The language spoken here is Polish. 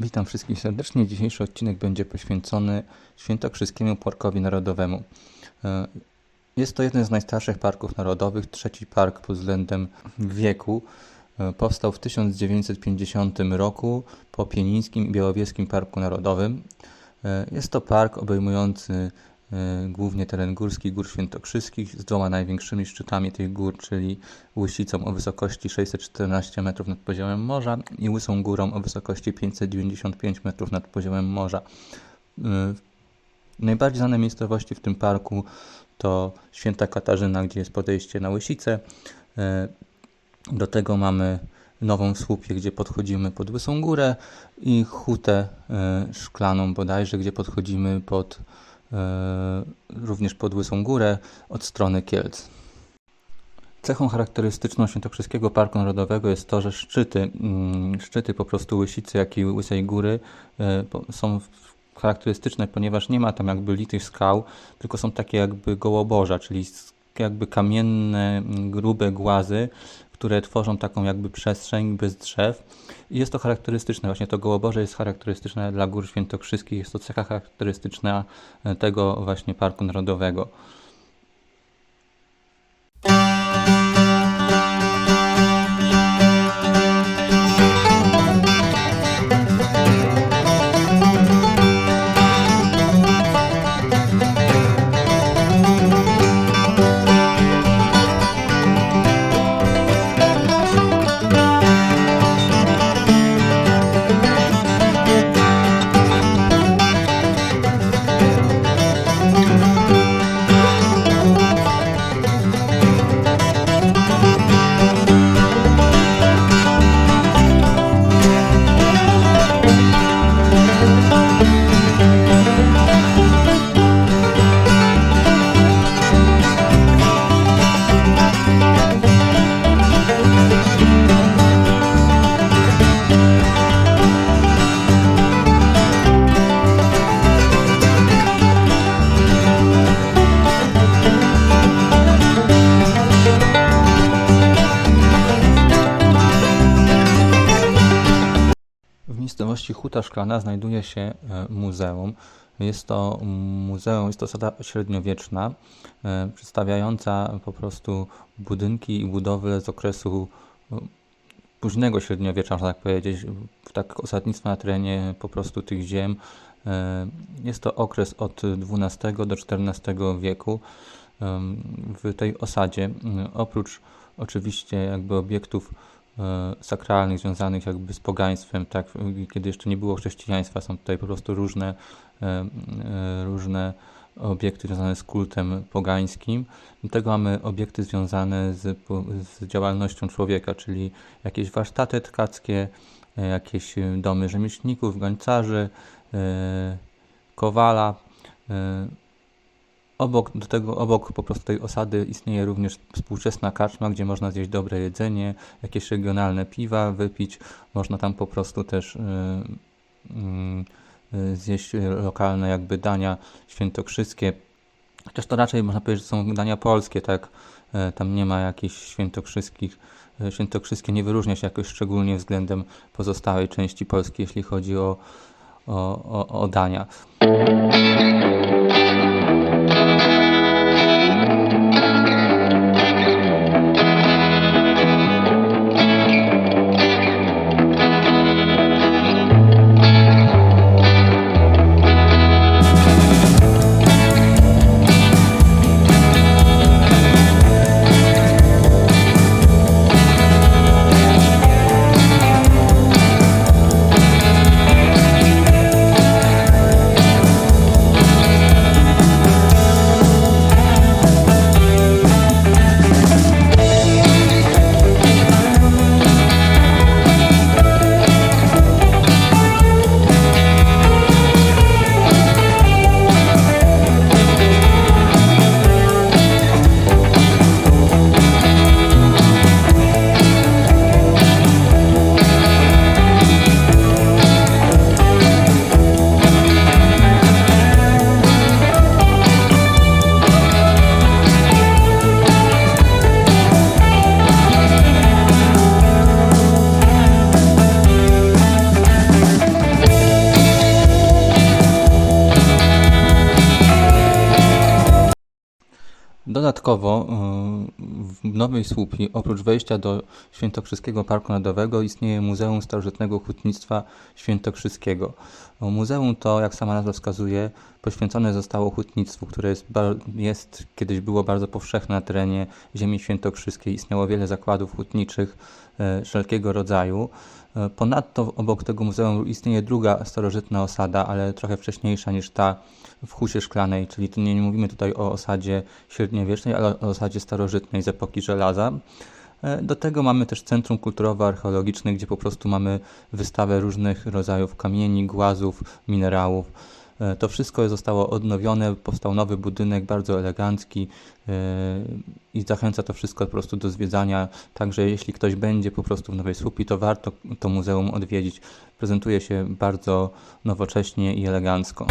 Witam wszystkich serdecznie. Dzisiejszy odcinek będzie poświęcony Świętokrzyskiemu Parkowi Narodowemu. E, Jest to jeden z najstarszych parków narodowych, trzeci park pod względem wieku. E, Powstał w 1950 roku po Pienińskim i Białowieskim Parku Narodowym. E, Jest to park obejmujący głównie teren górski Gór Świętokrzyskich z dwoma największymi szczytami tych gór, czyli Łysicą o wysokości 614 metrów nad poziomem morza i Łysą Górą o wysokości 595 metrów nad poziomem morza. Y, Najbardziej znane miejscowości w tym parku to Święta Katarzyna, gdzie jest podejście na Łysicę. Y, Do tego mamy Nową Słupię, gdzie podchodzimy pod Łysą Górę i Hutę Szklaną bodajże, gdzie podchodzimy pod, również pod Łysą Górę od strony Kielc. Cechą charakterystyczną Świętokrzyskiego Parku Narodowego jest to, że szczyty, mm, szczyty po prostu Łysicy, jak i Łysej Góry e, są charakterystyczne, ponieważ nie ma tam jakby litych skał, tylko są takie jakby gołoborza, czyli jakby kamienne, grube głazy, które tworzą taką jakby przestrzeń bez drzew. I jest to charakterystyczne, właśnie to gołoborze jest charakterystyczne dla Gór Świętokrzyskich, jest to cecha charakterystyczna e, tego właśnie Parku Narodowego. Huta Szklana znajduje się e, muzeum. Jest to muzeum, jest to osada średniowieczna, e, przedstawiająca po prostu budynki i budowle z okresu e, późnego średniowiecza, można tak powiedzieć, tak osadnictwa na terenie po prostu tych ziem. Jest to okres od XII do XIV wieku. W tej osadzie, oprócz oczywiście jakby obiektów sakralnych związanych jakby z pogaństwem, tak, kiedy jeszcze nie było chrześcijaństwa, są tutaj po prostu różne, e, e, różne obiekty związane z kultem pogańskim. Do tego mamy obiekty związane z, z działalnością człowieka, czyli jakieś warsztaty tkackie, e, jakieś e, domy rzemieślników, gańcarzy, e, kowala. Obok, do tego, obok po prostu tej osady istnieje również współczesna karczma, gdzie można zjeść dobre jedzenie, jakieś regionalne piwa wypić. Można tam po prostu też y, y, y, zjeść lokalne jakby dania świętokrzyskie. Chociaż to raczej można powiedzieć, że są dania polskie, tak? E, Tam nie ma jakichś świętokrzyskich. e, Świętokrzyskie nie wyróżnia się jakoś szczególnie względem pozostałej części Polski, jeśli chodzi o, o, o, o dania. Dodatkowo y, w Nowej Słupni oprócz wejścia do Świętokrzyskiego Parku Narodowego istnieje Muzeum Starożytnego Hutnictwa Świętokrzyskiego. Muzeum to, jak sama nazwa wskazuje, poświęcone zostało hutnictwu, które jest, jest kiedyś było bardzo powszechne na terenie ziemi świętokrzyskiej. Istniało wiele zakładów hutniczych e, wszelkiego rodzaju. E, Ponadto obok tego muzeum istnieje druga starożytna osada, ale trochę wcześniejsza niż ta w Husie Szklanej, czyli tu nie, nie mówimy tutaj o osadzie średniowiecznej, ale o osadzie starożytnej z epoki żelaza. E, Do tego mamy też Centrum Kulturowo-Archeologiczne, gdzie po prostu mamy wystawę różnych rodzajów kamieni, głazów, minerałów. E, To wszystko zostało odnowione, powstał nowy budynek, bardzo elegancki e, i zachęca to wszystko po prostu do zwiedzania. Także jeśli ktoś będzie po prostu w Nowej Słupii, to warto to muzeum odwiedzić. Prezentuje się bardzo nowocześnie i elegancko.